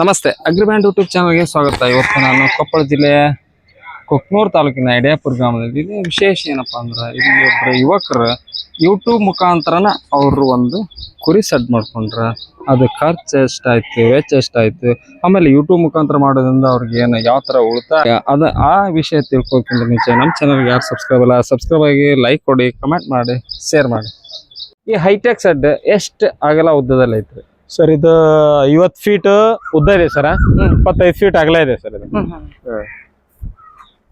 ನಮಸ್ತೆ. ಅಗ್ರಿಬ್ಯಾಂಡ್ ಯೂಟ್ಯೂಬ್ ಚಾನಲ್ಗೆ ಸ್ವಾಗತ. ಇವತ್ತು ನಾನು ಕೊಪ್ಪಳ ಜಿಲ್ಲೆಯ ಕೊಕ್ನೂರು ತಾಲೂಕಿನ ಯಡಿಯಾಪುರ ಗ್ರಾಮದಲ್ಲಿ ಇಲ್ಲಿ ವಿಶೇಷ ಏನಪ್ಪ ಅಂದ್ರೆ ಇಲ್ಲಿ ಒಬ್ಬರು ಯುವಕರು ಯೂಟ್ಯೂಬ್ ಮುಖಾಂತರನ ಅವರು ಒಂದು ಕುರಿ ಸೆಟ್ ಮಾಡ್ಕೊಂಡ್ರ. ಅದು ಖರ್ಚು ಎಷ್ಟಾಯ್ತು, ವೆಚ್ಚ ಎಷ್ಟಾಯ್ತು, ಆಮೇಲೆ ಯೂಟ್ಯೂಬ್ ಮುಖಾಂತರ ಮಾಡೋದ್ರಿಂದ ಅವ್ರಿಗೆ ಏನು ಯಾವ ಥರ ಉಳಿತಾಯ ಅದ ಆ ವಿಷಯ ತಿಳ್ಕೊಳ್ತೀನಿ ಮುಂಚೆ ನಮ್ಮ ಚಾನಲ್ಗೆ ಯಾರು ಸಬ್ಸ್ಕ್ರೈಬ್ ಅಲ್ಲ ಸಬ್ಸ್ಕ್ರೈಬ್ ಆಗಿ ಲೈಕ್ ಕೊಡಿ ಕಮೆಂಟ್ ಮಾಡಿ ಶೇರ್ ಮಾಡಿ. ಈ ಹೈಟೆಕ್ ಸೆಡ್ ಎಷ್ಟು ಆಗಲ್ಲ ಉದ್ದದಲ್ಲಿ ಐತ್ರಿ. ಸರ್ ಇದು ಐವತ್ ಫೀಟ್ ಉದ್ದ ಇದೆ ಸರ್. ಇಪ್ಪತ್ತೈದು ಫೀಟ್ ಅಗಲ ಇದೆ ಸರ್ ಇದು.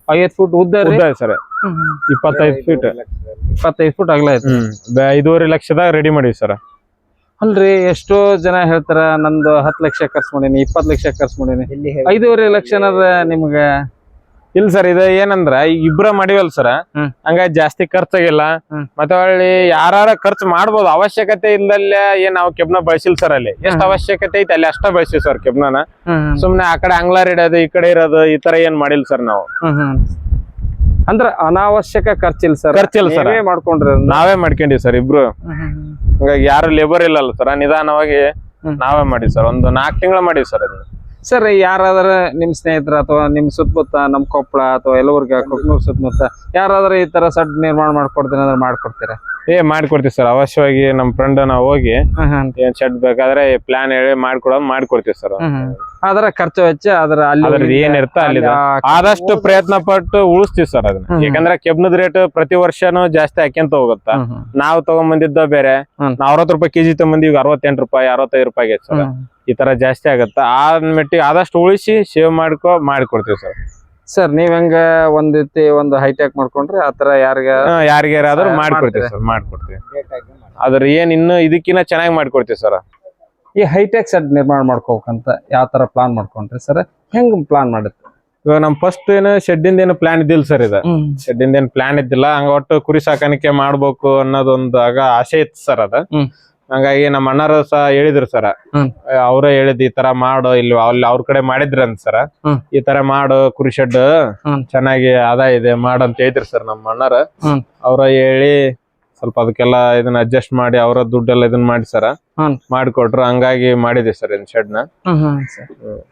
ಫೀಟ್ ಫುಟ್ ಉದ್ದ ಉದ್ದ ಇದೆ ಸರ್. ಇಪ್ಪತ್ತೈದು ಫೀಟ್ ಇಪ್ಪತ್ತೈದು ಫೀಟ್ ಅಗಲ ಇದೆ. ಐದೂವರೆ ಲಕ್ಷದಾಗ ರೆಡಿ ಮಾಡಿವಿ ಸರ್. ಅಲ್ರಿ ಎಷ್ಟೋ ಜನ ಹೇಳ್ತಾರ ನಂದು ಹತ್ತು ಲಕ್ಷ ಖರ್ಚು ಮಾಡೀನಿ ಇಪ್ಪತ್ತು ಲಕ್ಷ ಖರ್ಚು ಮಾಡೀನಿ. ಐದೂವರೆ ಲಕ್ಷ ಅನ್ನೋದ ನಿಮ್ಗ ಇಲ್ಲ ಸರ್ ಇದು ಏನಂದ್ರ ಈಗ ಇಬ್ರ ಮಾಡಿವಲ್ ಸರ್. ಹಂಗ ಜಾಸ್ತಿ ಖರ್ಚಾಗಿಲ್ಲ. ಮತ್ತೆ ಹೊಳ್ಳಿ ಯಾರ ಖರ್ಚು ಮಾಡ್ಬೋದು. ಅವಶ್ಯಕತೆ ಇಲ್ಲದಲ್ಲೇ ಏನ್ ನಾವು ಕೆಬ್ನ ಬಳಸಿಲ್ ಸರ್ ಅಲ್ಲಿ. ಎಷ್ಟ್ ಅವಶ್ಯಕತೆ ಐತಿ ಅಲ್ಲಿ ಅಷ್ಟ ಬಳಸಿವಿ ಸರ್ ಕೆಬ್ನ ಸುಮ್ನೆ ಆ ಕಡೆ ಅಂಗ್ಲಾರ್ ಇಡೋದು ಈ ಕಡೆ ಇರೋದು ಈ ತರ ಏನ್ ಮಾಡಿಲ್ಲ ಸರ್ ನಾವು. ಅಂದ್ರ ಅನಾವಶ್ಯಕ ಖರ್ಚಿಲ್ಲ ಸರ್. ಖರ್ಚಿಲ್ಲ ಸರ್. ನೀವೇ ಮಾಡ್ಕೊಂಡ್ರಿ. ನಾವೇ ಮಾಡ್ಕೊಂಡಿವಿ ಸರ್ ಇಬ್ರು. ಹಂಗಾಗಿ ಯಾರು ಲೇಬರ್ ಇಲ್ಲಲ್ಲ ಸರ್. ನಿಧಾನವಾಗಿ ನಾವೇ ಮಾಡಿವಿ ಸರ್. ಒಂದು ನಾಲ್ಕು ತಿಂಗಳ ಮಾಡಿವಿ ಸರ್ ಅದನ್ನ ಸರ್ ಯಾರಾದ್ರ ನಿಮ್ ಸ್ನೇಹಿತರ ಅಥವಾ ನಿಮ್ ಸುತ್ತಮುತ್ತ ನಮ್ ಕೊಪ್ಪಳ ಅಥವಾ ಯಲಬುರ್ಗ ಕೊಕ್ನೂರ್ ಸುತ್ತಮುತ್ತ ಯಾರಾದ್ರ ಈ ತರ ಸಡ್ ನಿರ್ಮಾಣ ಮಾಡ್ಕೊಡ್ತೀನಿ ಅಂದ್ರೆ ಮಾಡ್ಕೊಡ್ತೀರಾ? ಏ ಮಾಡ್ಕೊಡ್ತೀವಿ ಸರ್. ಅವಶ್ಯವಾಗಿ ನಮ್ಮ ಫ್ರೆಂಡ್ ನಾವು ಹೋಗಿ ಏನ್ ಶೆಡ್ ಬೇಕಾದ್ರೆ ಪ್ಲಾನ್ ಹೇಳಿ ಮಾಡ್ಕೊಡೋದು ಮಾಡ್ಕೊಡ್ತೀವಿ ಸರ್. ಅದರ ಖರ್ಚು ವೆಚ್ಚ ಅದರ ಅಲ್ಲಿ ಏನಿರ್ತ ಅಲ್ಲಿ ಆದಷ್ಟು ಪ್ರಯತ್ನ ಪಟ್ಟು ಉಳಿಸ್ತೀವಿ ಸರ್ ಅದನ್ನ. ಯಾಕಂದ್ರೆ ಕೆಬ್ನದ ರೇಟ್ ಪ್ರತಿ ವರ್ಷನೂ ಜಾಸ್ತಿ ಹಾಕ್ಯಂತ ಹೋಗುತ್ತ. ನಾವು ತಗೊಂಬಂದಿದ್ದ ಬೇರೆ ಅರವತ್ತು ರೂಪಾಯಿ ಕೆಜಿ ತಗೊಂಬಂದಿ ಈಗ ಅರವತ್ತೆಂಟು ರೂಪಾಯಿ ಅರವತ್ತೈದು ರೂಪಾಯಿ ಆಗೈತೆ ಸರ್. ಈ ತರ ಜಾಸ್ತಿ ಆಗತ್ತ? ಆ ಮೆಟ್ಟಿಗೆ ಆದಷ್ಟು ಉಳಿಸಿ ಸೇವ್ ಮಾಡ್ಕೊ ಮಾಡ್ಕೊಡ್ತೀವಿ ಸರ್. ಸರ್ ನೀವ್ ಹೆಂಗ ಒಂದ್ ರೀತಿ ಒಂದು ಹೈಟೆಕ್ ಮಾಡ್ಕೊಂಡ್ರೆ? ಆತರ ಯಾರಿಗ ಯಾರಿಗಾರಾದ್ರೂ ಮಾಡ್ಕೊಡ್ತೀವಿ? ಸರ್ ಮಾಡ್ಕೊಡ್ತೀವಿ. ಅದ್ರ ಏನ್ ಇನ್ನು ಇದಕ್ಕಿನ್ನ ಚೆನ್ನಾಗಿ ಮಾಡ್ಕೊಡ್ತೀವಿ ಸರ್. ಈ ಹೈಟೆಕ್ ಶೆಡ್ ನಿರ್ಮಾಣ ಮಾಡ್ಕೋಬೇಕಂತ ಯಾವ ತರ ಪ್ಲಾನ್ ಮಾಡ್ಕೊಂಡ್ರಿ ಸರ್ ಹೆಂಗ್ ಪ್ಲಾನ್ ಮಾಡುತ್ತೆ ಇವಾಗ ನಮ್ ಫಸ್ಟ್ ಏನು ಶೆಡ್ಡಿಂದ ಏನು ಪ್ಲಾನ್ ಇದ್ದಿಲ್ಲ ಸರ್ ಇದು. ಶೆಡ್ಡಿಂದ ಏನ್ ಪ್ಲಾನ್ ಇದ್ದಿಲ್ಲ. ಹಂಗ ಒಟ್ಟು ಕುರಿ ಸಾಕಾಣಿಕೆ ಮಾಡ್ಬೇಕು ಅನ್ನೋದೊಂದು ಆಗ ಆಸೆ ಇತ್ತು ಸರ್ ಅದ. ಹಂಗಾಗಿ ನಮ್ಮ ಅಣ್ಣರು ಸಹ ಹೇಳಿದ್ರು ಸರ್. ಅವರೇ ಹೇಳಿದ್ ಈ ತರ ಮಾಡು ಇಲ್ಲಿ ಅಲ್ಲಿ ಅವ್ರ ಕಡೆ ಮಾಡಿದ್ರಂತ ಸರ್. ಈ ತರ ಮಾಡು ಕುರಿ ಶೆಡ್ ಚೆನ್ನಾಗಿ ಆದಾಯ ಇದೆ ಮಾಡು ಅಂತ ಹೇಳಿದ್ರು ಸರ್ ನಮ್ಮ ಅಣ್ಣರ. ಅವ್ರ ಹೇಳಿ ಸ್ವಲ್ಪ ಅದಕ್ಕೆಲ್ಲ ಇದನ್ನ ಅಡ್ಜಸ್ಟ್ ಮಾಡಿ ಅವರ ದುಡ್ಡೆಲ್ಲ ಇದನ್ನ ಮಾಡಿ ಸರ್. ಮಾಡಿಕೊಟ್ರು ಹಂಗಾಗಿ ಮಾಡಿದೆ ಸರ್ ಇನ್ ಶೆಡ್ನ.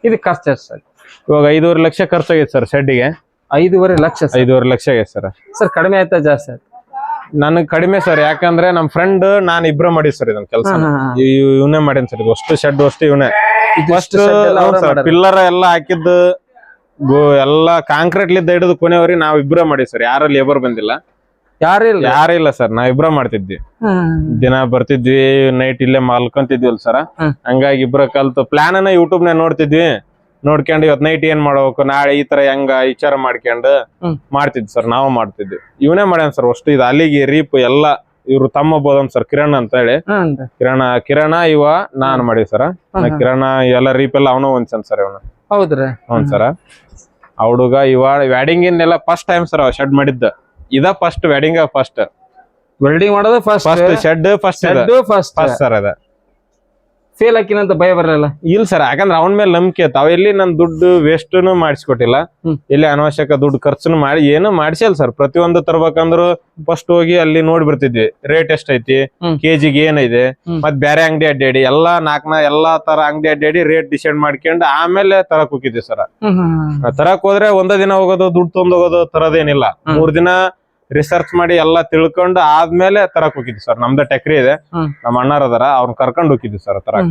ಇದು ಖರ್ಚು ಎಷ್ಟು ಸರ್? ಇವಾಗ ಐದೂವರೆ ಲಕ್ಷ ಖರ್ಚಾಗೈತೆ ಸರ್ ಶೆಡ್ಡಿಗೆ ಐದೂವರೆ ಲಕ್ಷ ಐದೂವರೆ ಲಕ್ಷ ಆಗೈತೆ ಸರ್. ಸರ್ ಕಡಿಮೆ ಆಯ್ತಾ ಜಾಸ್ತಿ ಆಯ್ತು? ನನಗ್ ಕಡಿಮೆ ಸರ್ ಯಾಕಂದ್ರೆ ನಮ್ ಫ್ರೆಂಡ್ ನಾನ್ ಇಬ್ರ ಮಾಡಿ ಸರ್ ಇದನ್ನ ಕೆಲಸ ಇವನೇ ಮಾಡೇನ್ ಸರ್ ಅಷ್ಟು ಶೆಡ್ ಅಷ್ಟು ಇವನೇ. ಫಸ್ಟ್ ಪಿಲ್ಲರ್ ಎಲ್ಲ ಹಾಕಿದ್ದು ಎಲ್ಲ ಕಾಂಕ್ರೀಟ್ ಲಿದ್ದ ಹಿಡಿದು ಕೊನೆವರೆಗೆ ನಾವ್ ಇಬ್ರ ಮಾಡಿ ಸರ್. ಯಾರ ಲೇಬರ್ ಬಂದಿಲ್ಲ. ಯಾರಿಲ್ಲ ಯಾರು ಇಲ್ಲ ಸರ್ ನಾವ್ ಇಬ್ರ ಮಾಡ್ತಿದ್ವಿ. ದಿನ ಬರ್ತಿದ್ವಿ ನೈಟ್ ಇಲ್ಲೇ ಮಲ್ಕೊಂತಿದ್ವಲ್ ಸರ್. ಹಂಗಾಗಿ ಇಬ್ರ ಕಲ್ತು. ಪ್ಲಾನ್ ಅನ್ನ ಯೂಟ್ಯೂಬ್ನ ನೋಡ್ತಿದ್ವಿ. ನೋಡ್ಕೊಂಡು ಇವತ್ ನೈಟ್ ಏನ್ ಮಾಡ್ಬೇಕು ನಾಳೆ ಈ ತರ ಹೆಂಗ ವಿಚಾರ ಮಾಡ್ಕೊಂಡು. ಮಾಡ್ತಿದ್ವಿ ಸರ್ ನಾವು ಮಾಡ್ತಿದ್ವಿ. ಇವನೇ ಮಾಡ್ಯಾನ ಸರ್ ಅಷ್ಟು ಇದು ಅಲ್ಲಿಗೆ ರೀಪ್ ಎಲ್ಲ ಇವ್ರು ತಮ್ಮ ಬೋದನ್ ಸರ್ ಕಿರಣ್ ಅಂತ. ಹೇಳಿ ಕಿರಣ ಕಿರಣ ಇವ ನಾನ್ ಮಾಡಿವಿ ಸರ್. ಕಿರಣ ಎಲ್ಲ ರೀಪ್ ಎಲ್ಲ ಅವನು ಒಂದ್ಸನ್ ಸರ್ ಇವನು. ಹೌದ್ರಿ. ಹೌನ್ ಸರ್. ಆ ಹುಡುಗ ಇವ ವ್ಯಾಡಿಂಗ್ ಎಲ್ಲ ಫಸ್ಟ್ ಟೈಮ್ ಸರ್ ಶೆಡ್ ಮಾಡಿದ್ದ. ಇದ ಫಸ್ಟ್ ವೆಡ್ಡಿಂಗ್ ಫಸ್ಟ್ ವೆಲ್ಡಿಂಗ್ ಮಾಡೋದು first first shed first shed first first sir ಅದ. ಫೇಲ್ ಹಾಕಿನಂತ ಭಯ ಬರಲ್ಲ ಇಲ್ಲ ಸರ್ ಯಾಕಂದ್ರೆ ಅವನ ಮೇಲೆ ನಂಬಿಕೆ ಐತೆ ಅವ ಎಲ್ಲಿ ನನ್ ದುಡ್ಡು ವೇಸ್ಟ್ನು ಮಾಡಿಸ್ಕೊಟ್ಟಿಲ್ಲ. ಇಲ್ಲಿ ಎಲ್ಲಿ ಅನಾವಶ್ಯಕ ದುಡ್ಡು ಖರ್ಚುನು ಮಾಡಿ ಏನು ಮಾಡಿಸಲ್ಲ ಸರ್ ಪ್ರತಿಯೊಂದು ತರ್ಬೇಕಂದ್ರು ಫಸ್ಟ್ ಹೋಗಿ ಅಲ್ಲಿ ನೋಡಿ ಬಿಡ್ತಿದ್ವಿ ರೇಟ್ ಎಷ್ಟೈತಿ? ಐತಿ ಕೆಜಿಗೆ ಏನೈದೆ. ಮತ್ ಬೇರೆ ಅಂಗಡಿ ಅಡ್ಡಾಡಿ ಎಲ್ಲಾ ನಾಲ್ಕನ ಎಲ್ಲಾ ತರ ಅಂಗಡಿ ಅಡ್ಡಾಡಿ ರೇಟ್ ಡಿಸೈಡ್ ಮಾಡ್ಕೊಂಡು ಆಮೇಲೆ ತರಕ್ ಹೋಗಿದ್ವಿ ಸರ್ ತರಕ್ ಹೋದ್ರೆ ಒಂದ ದಿನ ಹೋಗೋದು ದುಡ್ಡು ತೊಂದ್ ಹೋಗೋದು ತರದೇನಿಲ್ಲ. ಮೂರ್ ದಿನ ರಿಸರ್ಚ್ ಮಾಡಿ ಎಲ್ಲಾ ತಿಳ್ಕೊಂಡು ಆದ್ಮೇಲೆ ತರಕ್ ಹೋಗಿದ್ವಿ ಸರ್. ನಮ್ದು ಟೆಕ್ರಿ ಇದೆ. ನಮ್ಮ ಅಣ್ಣಾರ ಅದಾರ ಅವ್ರನ್ನ ಕರ್ಕೊಂಡ್ ಹೋಗಿದ್ವಿ ಸರ್ ತರಕ.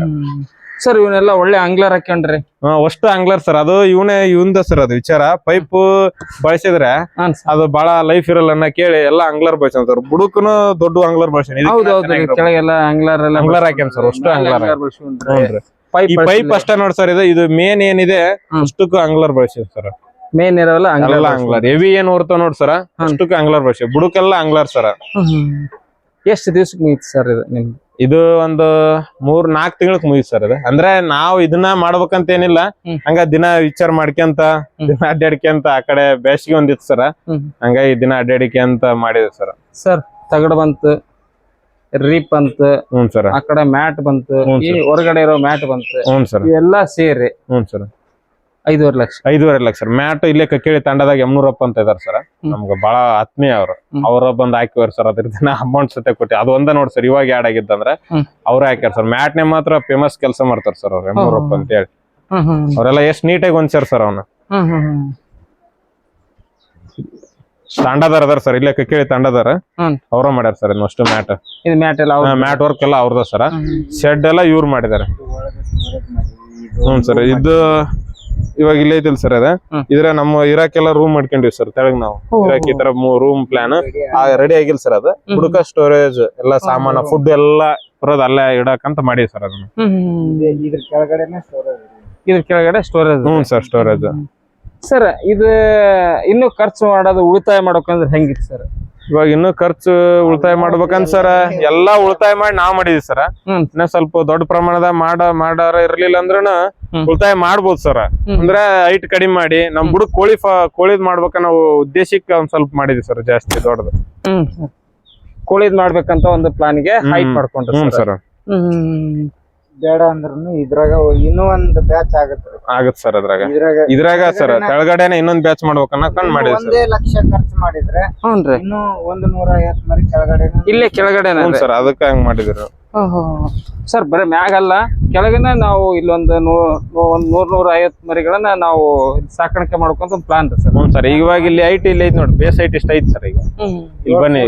ಸರ್ ಇವನ್ನೆಲ್ಲ ಒಳ್ಳೆ ಆಂಗ್ಲರ್ ಹಾಕೊಂಡ್ರಿ ಅಷ್ಟು ಆಂಗ್ಲರ್ ಸರ್. ಅದು ಇವನೇ ಇವಂದ ಸರ್ ಅದು ವಿಚಾರ. ಪೈಪ್ ಬಳಸಿದ್ರೆ ಅದು ಬಹಳ ಲೈಫ್ ಇರಲ್ಲ ಅನ್ನ ಕೇಳಿ ಎಲ್ಲ ಆಂಗ್ಲರ್ ಬಳಸ್ಯಾನ ಸರ್. ಬುಡುಕನು ದೊಡ್ಡ ಆಂಗ್ಲರ್ ಕೆಳಗೆಲ್ಲ ಹಾಕ್ಯಾನ ಸರ್. ಅಷ್ಟು ಆಂಗ್ಲರ್ ಪೈಪ್ ಅಷ್ಟೇ ನೋಡಿ ಸರ್ ಇದು ಇದು ಮೇನ್ ಏನಿದೆ. ಅಷ್ಟಕ್ಕೂ ಆಂಗ್ಲರ್ ಬಳಸಿದ್ ಸರ್. ಮೇನ್ ಇರೋಲ್ಲ ಎಲ್ಲ ಆಂಗ್ಲರ್ ಹೆವಿ ಏನ್ ಓಡ್ತಾವ ನೋಡ್ ಸರ್ ಅಷ್ಟಕ್ಕೆ ಆಂಗ್ಲರ್ ಭಾಷೆ ಬುಡುಕೆಲ್ಲ ಆಂಗ್ಲರ್ ಸರ್ ಎಷ್ಟು ದಿವ್ಸಕ್ಕೆ ಮುಗಿತು ಸರ್ ಇದು ನಿಮ್ದು? ಇದು ಒಂದು ಮೂರ್ ನಾಲ್ಕ್ ತಿಂಗಳಕ್ ಮುಗಿತ್ ಸರ್ ಇದು. ಅಂದ್ರೆ ನಾವು ಇದನ್ನ ಮಾಡ್ಬೇಕಂತ ಏನಿಲ್ಲ. ಹ್ಮ್. ಹಂಗ ದಿನ ವಿಚಾರ ಮಾಡ್ಕೊಂತ ದಿನ ಅಡ್ಡಾಡ್ಕೊಂತ ಆ ಕಡೆ ಬೇಸಿಗೆ ಒಂದಿತ್ತು ಸರ್ ಹ್ಮ್. ಹಂಗಾಗಿ ದಿನ ಅಡ್ಡಾಡಿಕೊಂತ ಮಾಡಿದೆ ಸರ್ ಸರ್ ತಗಡ್ ಬಂತು ರೀಪ್ ಅಂತ ಹ್ಞೂ ಸರ್ ಆ ಕಡೆ ಮ್ಯಾಟ್ ಬಂತು ಈ ಹೊರಗಡೆ ಇರೋ ಮ್ಯಾಟ್ ಬಂತು. ಹ್ಞೂ ಸರ್ ಇವೆಲ್ಲ ಸೇರಿ ಹ್ಞೂ ಸರ್ ಐದೂವರೆ ಲಕ್ಷ. ಐದೂವರೆ ಲಕ್ಷ ಸರ್. ಮ್ಯಾಟ್ ಇಲ್ಲೇ ಕಕ್ಕೇಳಿ ತಂಡದಾಗ ಯಮನೂರಪ್ಪ ಅಂತ ಇದಾರೆ ಸರ್. ಹ್ಮ್. ನಮ್ಗೆ ಬಹಳ ಆತ್ಮೀಯ ಅವ್ರು. ಅವರ ಬಂದ್ ಹಾಕಿವ್ರಿ ಸರ್ ಅದ್ರದ್ದು ಅಮೌಂಟ್ ಸತೆ ಕೊಟ್ಟಿ. ಅದು ಒಂದ ನೋಡಿ ಸರ್ ಇವಾಗ ಯಾಡ್ ಆಗಿದ್ದಂದ್ರೆ ಅವ್ರ ಹಾಕ್ಯಾರ ಸರ್. ಮ್ಯಾಟ್ನೆ ಮಾತ್ರ ಫೇಮಸ್ ಕೆಲಸ ಮಾಡ್ತಾರ ಸರ್ ಅವ್ರು ಯಮನೂರಪ್ಪ ಹ್ಮ್. ಅಂತ ಹೇಳಿ ಹ್ಮ್ ಹ್ಮ್. ಅವರೆಲ್ಲ ಎಷ್ಟ್ ನೀಟಾಗಿ ಹೊಂದ್ಸ್ಯಾರ ಸರ್ ಹ್ಮ್ ಹ್ಮ್ ಹ್ಮ್. ತಂಡದಾರ ಅದಾರ ಸರ್ ಇಲ್ಲೇ ಕಕ್ಕೇಳಿ ತಂಡದಾರ. ಹ್ಮ್. ಅವ್ರ ಮಾಡ್ಯಾರ ಸರ್ ಇನ್ನು ಅಷ್ಟು ಮ್ಯಾಟ್. ಇದು ಮ್ಯಾಟ್ ಎಲ್ಲ? ಮ್ಯಾಟ್ ವರ್ಕ್ ಎಲ್ಲ ಅವ್ರದ ಸರ್. ಶೆಡ್ ಎಲ್ಲ ಇವ್ರು ಮಾಡಿದಾರೆ. ಹ್ಞೂ ಸರ್. ಇದು ಇವಾಗ ಇಲ್ಲೇ ಐತಿಲ್ ಸರ್ ಅದ. ಇದ್ರ ನಮ್ಮ ಇರಾಕೆಲ್ಲ ರೂಮ್ ಮಾಡ್ಕೊಂಡಿವಿ ಸರ್ ತೆಳಗ್ ನಾವು. ಇರಾಕ ಈ ತರ ರೂಮ್ ಪ್ಲಾನ್ ರೆಡಿ ಆಗಿಲ್ಲ ಸರ್ ಅದ. ಹುಡುಕ ಸ್ಟೋರೇಜ್ ಎಲ್ಲಾ ಸಾಮಾನ ಫುಡ್ ಎಲ್ಲಾ ಬರೋದ್ ಅಲ್ಲೇ ಇಡಕಂತ ಮಾಡಿವಿ ಸರ್ ಅದನ್ನ. ಹ್ಮ್. ಹ್ಮ್. ಇದ್ರ ಕೆಳಗಡೆನೆ ಸ್ಟೋರೇಜ್ ಇದ್ರ ಕೆಳಗಡೆ storage hmm sir storage sir ಇದು ಇನ್ನು ಖರ್ಚು ಮಾಡೋದು ಉಳಿತಾಯ ಮಾಡ್ಬೇಕಂದ್ರೆ ಹೆಂಗಿತ್ತು ಸರ್? ಇವಾಗ ಇನ್ನು ಖರ್ಚು ಉಳಿತಾಯ ಮಾಡ್ಬೇಕಂತ ಸರ್ ಎಲ್ಲಾ ಉಳಿತಾಯ ಮಾಡಿ ನಾವ್ ಮಾಡಿದ್ವಿ ಸರ್. ಇನ್ನ ಸ್ವಲ್ಪ ದೊಡ್ಡ ಪ್ರಮಾಣದ ಮಾಡ ಮಾಡಾರ ಇರ್ಲಿಲ್ಲ ಅಂದ್ರೂನು ಉಳಿತಾಯ ಮಾಡ್ಬೋದು ಸರ್. ಅಂದ್ರೆ ಹೈಟ್ ಕಡಿಮೆ ಮಾಡಿ ನಮ್ ಬುಡಕ್ ಕೋಳಿ ಕೋಳಿದ್ ಮಾಡ್ಬೇಕ ನಾವು ಉದ್ದೇಶಕ್ಕೆ ಒಂದ್ ಸ್ವಲ್ಪ ಮಾಡಿದ್ವಿ ಸರ್ ಜಾಸ್ತಿ ದೊಡ್ಡದು. ಕೋಳಿದ್ ಮಾಡ್ಬೇಕಂತ ಒಂದು ಪ್ಲಾನ್ಗೆ ಹೈಟ್ ಮಾಡ್ಕೊಂಡ್ರಿ ಸರ್. ಸರ್. ಹ್ಮ್. ಬೇಡ ಅಂದ್ರೂ ಇದ್ರಾಗ ಇನ್ನೂ ಒಂದ್ ಬ್ಯಾಚ್ ಆಗತ್ತೆ ಆಗತ್ ಸರ್ ಅದ್ರಾಗ. ಇದ್ರಾಗ ಇದ್ರಾಗ ಸರ್ ಕೆಳಗಡೆನೆ ಇನ್ನೊಂದ್ ಬ್ಯಾಚ್ ಮಾಡ್ಬೇಕು ಅನ್ನಕೊಂಡ್ ಮಾಡಿದ್ವಿ ಸರ್ ಒಂದೇ ಲಕ್ಷ ಖರ್ಚು ಮಾಡಿದ್ರೆ ಹ್ಞೂನ್ರಿ. ಇನ್ನು ಒಂದ್ ನೂರ ಐವತ್ ಮರಿ ಕೆಳಗಡೆ ಇಲ್ಲೇ ಕೆಳಗಡೆ ಹ್ಞೂ ಸರ್ ಅದಕ್ಕೆ ಹಂಗ್ ಮಾಡಿದ್ರು. ಸರ್ ಬರೀ ಮ್ಯಾಗಲ್ಲ ಕೆಳಗಿನ ನಾವು ಇಲ್ಲೊಂದು ಒಂದ್ ನೂರ್ ನೂರ ಐವತ್ ಮರಿಗಳನ್ನ ನಾವು ಸಾಕಾಣಿಕೆ ಮಾಡ್ಕೊಂತ ಪ್ಲಾನ್ ರೀ ಸರ್. ಹ್ಞೂ ಸರ್ ಇವಾಗ ಇಲ್ಲಿ ಐಟ್ ಇಲ್ಲಿ ಐತಿ ನೋಡಿ ಬೇಸ್ ಐಟ್ ಇಷ್ಟ ಐತಿ ಸರ್ ಈಗ. ಇಲ್ಲಿ ಬನ್ನಿ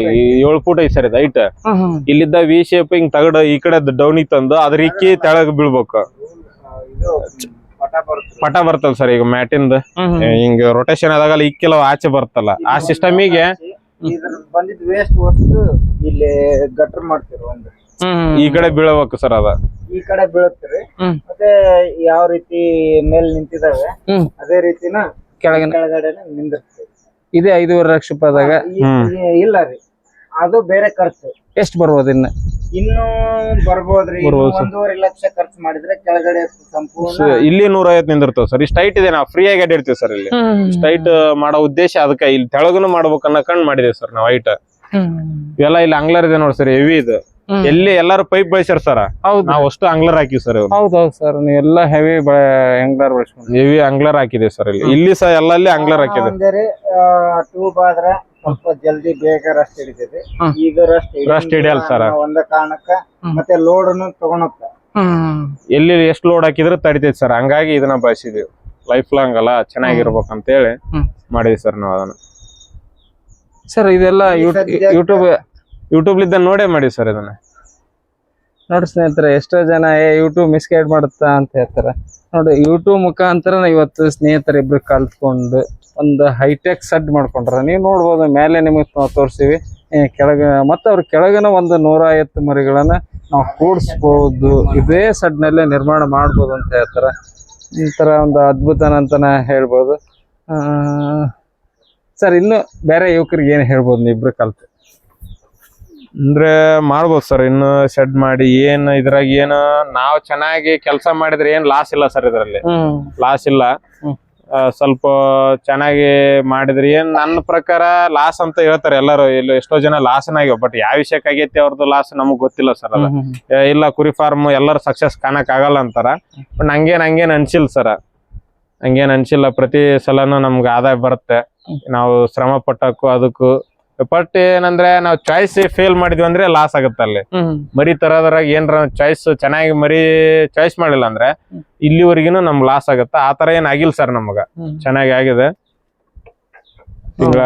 ಏಳು ಫೂಟ್ ಐತಿ ಸರ್ ಇದು ಐಟ್. ಇಲ್ಲಿದ್ದ ವಿ ಶೇಪ್ ಹಿಂಗ್ ತಗಡ ಈ ಕಡೆ ಡೌನಿಗೆ ತಂದು ಅದ್ರ ಇಕ್ಕಿ ತೆಳಗ್ ಬೀಳ್ಬೇಕು. ಪಟ ಬರುತ್ತೆ ಬರ್ತಲ್ಲ ಸರ್ ಈಗ ಮ್ಯಾಟಿಂದ. ಹಿಂಗ ರೊಟೇಷನ್ ಆದಾಗಲ್ಲ ಇಕ್ಕಿಲ್ಲ ಆಚೆ ಬರ್ತಲ್ಲ. ಆ ಸಿಸ್ಟಮಿಗೆ ಈಗ ಬಂದಿದ್ ವೇಸ್ಟ್ ವಸ್ತು ಇಲ್ಲಿ ಗಟ್ರ್ ಮಾಡ್ತಿರೋ ಒಂದು ಈ ಕಡೆ ಬೀಳಬೇಕು ಸರ್ ಅದ. ಈ ಕಡೆ ಬೀಳುತ್ತೀರಿ. ಮತ್ತೆ ಯಾವ ರೀತಿ ಮೇಲ್ ನಿಂತಿದಾವೆ ಅದೇ ರೀತಿನ ಕೆಳಗಿನ ಕೆಳಗಡೆ ನಿಂದಿರ್ತೀವಿ. ಇದೇ ಐದೂವರೆ ಲಕ್ಷ ರೂಪಾಯಿದಾಗ ಇಲ್ಲ ರೀ. ಅದು ಬೇರೆ ಖರ್ಚು. ಎಷ್ಟು ಬರ್ಬೋದು ಇನ್ನು? ಇನ್ನು ಬರ್ಬೋದ್ರಿ. ಒಂದೂವರೆ ಲಕ್ಷ ಖರ್ಚು ಮಾಡಿದ್ರೆ ಕೆಳಗಡೆ ಸಂಪೂರ್ಣ ಇಲ್ಲಿ ನೂರ ಐವತ್ತು ನಿಂದಿರ್ತಾವ ಸರ್. ಇಷ್ಟು ಹೈಟ್ ಇದೆ ನಾವು ಫ್ರೀ ಆಗಿ ಅಡ್ಡಿರ್ತೀವಿ ಸರ್ ಇಲ್ಲಿ. ಸ್ಟ್ರೈಟ್ ಹೈಟ್ ಮಾಡೋ ಉದ್ದೇಶ ಅದಕ್ಕೆ ಇಲ್ಲಿ ತೆಳಗನು ಮಾಡ್ಬೇಕು ಅನ್ನಕಂಡ್ ಮಾಡಿದೆ ಸರ್ ನಾವು ಹೈಟ್ ಇವೆಲ್ಲ ಇಲ್ಲಿ ಅಂಗ್ಲರ್ ಇದೆ ನೋಡಿ ಸರ್ ಹೆವಿ ಇದು. ಎಲ್ಲಿ ಎಲ್ಲಾರು ಪೈಪ್ ಬಳಸ್ಯಾರ ಸರ್ ಹೌದು. ನಾವು ಅಷ್ಟು ಅಂಗ್ಲರ್ ಹಾಕಿವಿ ಸರ್ ಹೌದೌದು ಸರ್ ನೀವೆಲ್ಲ ಹೆವಿ ಅಂಗ್ಲರ್ ಬಳಸ್ಕೊಂಡು ಹೆವಿ ಅಂಗ್ಲರ್ ಹಾಕಿದೆ ಸರ್ ಇಲ್ಲಿ. ಇಲ್ಲಿ ಸಹ ಎಲ್ಲಲ್ಲಿ ಅಂಗ್ಲರ್ ಹಾಕಿದೆ ಟ್ಯೂಬ್ ಆದ್ರೆ ಸ್ವಲ್ಪ ಜಲ್ದಿ ಬೇಗ ರಸ್ಟ್ ಹಿಡಿತೈತಿ. ಈಗ ರಸ್ಟ್ Rust ಹಿಡಿಯಲ್ಲ sir. ಒಂದ ಕಾರಣಕ್ಕ. ಮತ್ತೆ ಲೋಡ್ ತಗೊಂಡೋಗ್ತ. ಎಲ್ಲಿ ಎಷ್ಟು ಲೋಡ್ ಹಾಕಿದ್ರೆ ತಡಿತೈತಿ ಸರ್ ಹಂಗಾಗಿ ಇದನ್ನ ಬಳಸಿದೀವಿ. ಲೈಫ್ ಲಾಂಗ್ ಅಲ್ಲ ಅಂತ ಹೇಳಿ ಹ್ಮ್. ಮಾಡಿದ್ವಿ ಸರ್ ನಾವು ಅದನ್ನ. ಸರ್ ಇದೆಲ್ಲ ಯೂಟ್ಯೂಬ್ ಯೂಟ್ಯೂಬ್ ಲಿದ್ದ ನೋಡೇ ಮಾಡಿ ಸರ್ ಇದನ್ನ. ನೋಡಿ ಸ್ನೇಹಿತರೆ, ಎಷ್ಟೋ ಜನ, ಏ ಯೂಟ್ಯೂಬ್ ಮಿಸ್ಗೈಡ್ ಮಾಡುತ್ತಾ? ಅಂತ ಹೇಳ್ತಾರೆ. ನೋಡಿ ಯೂಟ್ಯೂಬ್ ಮುಖಾಂತರ ಇವತ್ತು ಸ್ನೇಹಿತರಿಬ್ರು ಕಲ್ತ್ಕೊಂಡು ಒಂದು ಹೈಟೆಕ್ ಸಡ್ ಮಾಡ್ಕೊಂಡ್ರೆ, ನೀವು ನೋಡ್ಬೋದು, ಮೇಲೆ ನಿಮಗೆ ತೋರಿಸಿವಿ. ಕೆಳಗ, ಮತ್ತೆ ಅವ್ರ ಕೆಳಗನ ಒಂದು ನೂರ ಐವತ್ತು ಮರಿಗಳನ್ನ ನಾವು ಕೂಡಿಸ್ಬೋದು. ಇದೇ ಸಡ್ನಲ್ಲೇ ನಿರ್ಮಾಣ ಮಾಡ್ಬೋದು ಅಂತ ಹೇಳ್ತಾರೆ. ಈ ಥರ ಒಂದು ಅದ್ಭುತನ ಅಂತಲೇ ಹೇಳ್ಬೋದು ಸರ್, ಇನ್ನು ಬೇರೆ ಯುವಕರಿಗೆ ಏನು ಹೇಳ್ಬೋದು ನೀವು ಇಬ್ರು ಕಲ್ತು? ಅಂದ್ರೆ ಮಾಡ್ಬೋದು ಸರ್. ಇನ್ನು ಶೆಡ್ ಮಾಡಿ ಏನ್ ಇದ್ರಾಗ ಏನು ನಾವು ಚೆನ್ನಾಗಿ ಕೆಲಸ ಮಾಡಿದ್ರೆ ಏನ್ ಲಾಸ್ ಇಲ್ಲ ಸರ್ ಇದರಲ್ಲಿ. ಲಾಸ್ ಇಲ್ಲ. ಆ, ಸ್ವಲ್ಪ ಚೆನ್ನಾಗಿ ಮಾಡಿದ್ರೆ ಏನ್ ನನ್ನ ಪ್ರಕಾರ ಲಾಸ್ ಅಂತ ಹೇಳ್ತಾರೆ ಎಲ್ಲರೂ. ಇಲ್ಲಿ ಎಷ್ಟೋ ಜನ ಲಾಸ್ನ ಆಗ್ಯಾವ ಬಟ್ ಯಾವ ವಿಷಯಕ್ಕೆ ಆಗೈತಿ ಅವ್ರದ್ದು ಲಾಸ್ ನಮಗ್ ಗೊತ್ತಿಲ್ಲ ಸರ್ ಅದ. ಏ, ಇಲ್ಲ ಕುರಿ ಫಾರ್ಮ್ ಎಲ್ಲರೂ ಸಕ್ಸಸ್ ಕಾಣಕ್ ಆಗಲ್ಲ ಅಂತಾರ. ಬಟ್ ನಂಗೇನ್ ಹಂಗೇನ್ ಅನ್ಸಿಲ್ಲ ಸರ್. ಹಂಗೇನ್ ಅನ್ಸಿಲ್ಲ. ಪ್ರತಿ ಸಲನು ನಮ್ಗೆ ಆದಾಯ ಬರುತ್ತೆ. ನಾವು ಶ್ರಮ ಪಟ್ಟಕ್ಕೂ ಅದಕ್ಕೂ ಬಟ್ ಏನಂದ್ರೆ ನಾವು ಚಾಯ್ಸ್ ಫೇಲ್ ಮಾಡಿದ್ವಿ ಅಂದ್ರೆ ಲಾಸ್ ಆಗುತ್ತೆ ಅಲ್ಲಿ. ಮರಿ ತರೋದ್ರಾಗ ಏನ್ರ ಚಾಯ್ಸ್ ಚೆನ್ನಾಗಿ ಮರಿ ಚಾಯ್ಸ್ ಮಾಡಿಲ್ಲ ಅಂದ್ರೆ ಇಲ್ಲಿವರೆಗಿನ ನಮ್ ಲಾಸ್ ಆಗುತ್ತೆ. ಆ ತರ ಏನ್ ಆಗಿಲ್ಲ ಸರ್ ನಮಗ. ಚೆನ್ನಾಗಿ ಆಗಿದೆ. ತಿಂಗಳ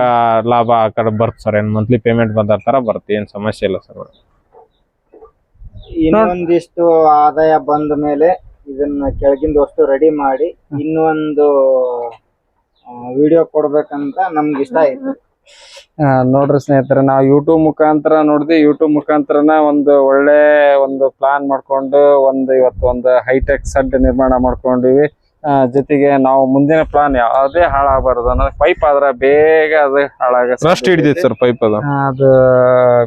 ಲಾಭ ಆ ಕಡೆ ಬರ್ತ್ ಸರ್. ಏನ್ ಮಂತ್ಲಿ ಪೇಮೆಂಟ್ ಬಂದ ತರ ಬರುತ್ತೆ. ಏನ್ ಸಮಸ್ಯೆ ಇಲ್ಲ ಸರ್. ಇನ್ನೊಂದಿಷ್ಟು ಆದಾಯ ಬಂದ ಮೇಲೆ ಇದನ್ನ ಕೆಳಗಿಂದ ವಸ್ತು ರೆಡಿ ಮಾಡಿ ಇನ್ನೊಂದು ವಿಡಿಯೋ ಕೊಡ್ಬೇಕಂತ ನಮ್ಗೆ ಇಷ್ಟ ಆಯ್ತು. ನೋಡ್ರಿ ಸ್ನೇಹಿತರೆ ನಾವು ಯೂಟ್ಯೂಬ್ ಮುಖಾಂತರ ನೋಡಿದ್ವಿ ಯೂಟ್ಯೂಬ್ ಮುಖಾಂತರನ ಒಂದು ಒಳ್ಳೆ ಒಂದು ಪ್ಲಾನ್ ಮಾಡ್ಕೊಂಡು ಒಂದು ಇವತ್ತು ಒಂದು ಹೈಟೆಕ್ ಸಡ್ ನಿರ್ಮಾಣ ಮಾಡ್ಕೊಂಡಿವಿ. ಜೊತೆಗೆ ನಾವು ಮುಂದಿನ ಪ್ಲಾನ್ ಯಾವುದೇ ಹಾಳಾಗಬಾರದು. ಅಂದ್ರೆ ಪೈಪ್ ಆದ್ರೆ ಬೇಗ ಅದು ಹಾಳಾಗುತ್ತೆ ಸರ್ ಪೈಪ್ ಅದು. ಅದು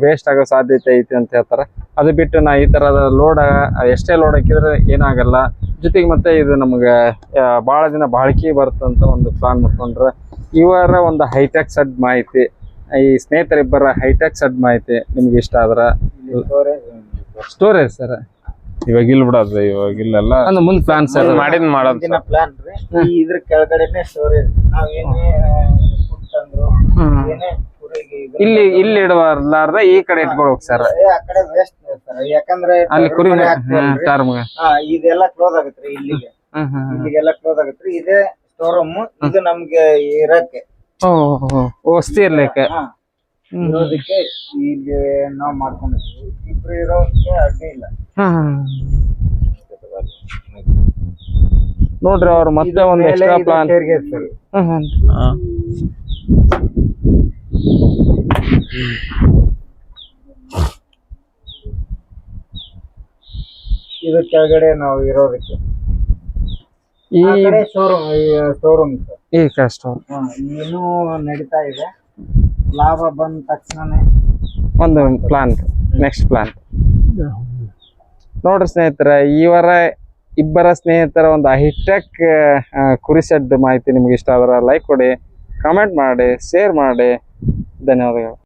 ವೇಸ್ಟ್ ಆಗೋ ಸಾಧ್ಯತೆ ಐತಿ ಅಂತ ಹೇಳ್ತಾರೆ. ಅದು ಬಿಟ್ಟು ನಾ ಈ ತರದ ಲೋಡ್ ಎಷ್ಟೇ ಲೋಡ್ ಹಾಕಿದ್ರೆ ಏನಾಗಲ್ಲ. ಜೊತೆಗೆ ಮತ್ತೆ ಇದು ನಮ್ಗೆ ಬಹಳ ದಿನ ಬಾಳಿಕೆ ಬರುತ್ತಂತ ಒಂದು ಪ್ಲಾನ್ ಮಾಡ್ಕೊಂಡ್ರೆ ಇವರ ಒಂದು ಹೈಟೆಕ್ ಸಡ್ ಮಾಹಿತಿ ಈ ಸ್ನೇಹಿತರಿಬ್ಬರ ಹೈಟೆಕ್ ಸಡ್ ಮಾಹಿತಿ ನಿಮ್ಗೆ ಇಷ್ಟ ಆದ್ರ? Storage sir? ಇವಾಗ ಇಲ್ಲಿ ಬಿಡೋದು ಇವಾಗ ಇಲ್ಲೆಲ್ಲ ಅಂದ್ರೆ ಮುಂದ್ ಪ್ಲಾನ್ ಸರ್ ಮಾಡಿದ್ ಮಾಡೋದು ಪ್ಲಾನ್ ರೀ. ಈ ಇದ್ರ ಕೆಳಗಡೆನೆ ಸ್ಟೋರೇಜ್ ನಾವ್ ಏನೇ ಇಲ್ಲಿ ಇಲ್ಲಿ ಇಡಬಾರ್ಲಾರ್ದ ಈ ಕಡೆ ಇಟ್ಕೊಳ್ಬೇಕು ಸರ್. ಏ, ಆ ಕಡೆ ವೇಸ್ಟ್ ಸರ್. ಯಾಕಂದ್ರೆ ಅಲ್ಲಿ ಕುರಿ ಇದೆಲ್ಲ ಕ್ಲೋಸ್ ಆಗುತ್ತೆ ಇಲ್ಲಿಗೆ. ಇಲ್ಲಿಗೆಲ್ಲ ಕ್ಲೋಸ್ ಆಗುತ್ತೆ ಇದೇ ಸ್ಟೋರ್ ರೂಮ್ ಇದು ನಮ್ಗೆ ಇರಕ್ಕೆ. ವಸ್ತಿ ಇರ್ಲಿಕ್ಕೆ. ಹಾ, ಇರೋದಕ್ಕೆ ಇಲ್ಲಿ ನಾವ್ ಮಾಡ್ಕೊಂಡಿದ್ವಿ ಇಬ್ರು ಇರೋದಕ್ಕೆ ಅಡ್ಡಿ ಇಲ್ಲ. ನೋಡ್ರಿ ಅವ್ರು ಮತ್ತೆ ಒಂದು ಮೇಲೆ ಎಕ್ಸ್ಟ್ರಾ ಇದು ಪ್ಲಾನ್ staircase ಸರ್. ಇದು ಕೆಳಗಡೆ ನಾವು ಇರೋದಕ್ಕೆ. ಈ ಶೋರೂಮ್ ಶೋರೂಮ್ ಈ ಸ್ಟೋರ್ ಇನ್ನೂ ನಡೀತಾ ಇದೆ. ಲಾಭ ಬಂದ ತಕ್ಷಣನೇ ಒಂದು ಪ್ಲಾನ್ ನೆಕ್ಸ್ಟ್ ಪ್ಲಾನ್ ನೋಡ್ರಿ ಸ್ನೇಹಿತರ ಇವರ ಇಬ್ಬರ ಸ್ನೇಹಿತರ ಒಂದು ಹೈಟೆಕ್ ಕುರಿ ಶೆಡ್ ಮಾಹಿತಿ ನಿಮ್ಗೆ ಇಷ್ಟ ಆದ್ರೆ ಲೈಕ್ ಕೊಡಿ ಕಮೆಂಟ್ ಮಾಡಿ ಶೇರ್ ಮಾಡಿ. ಧನ್ಯವಾದಗಳು.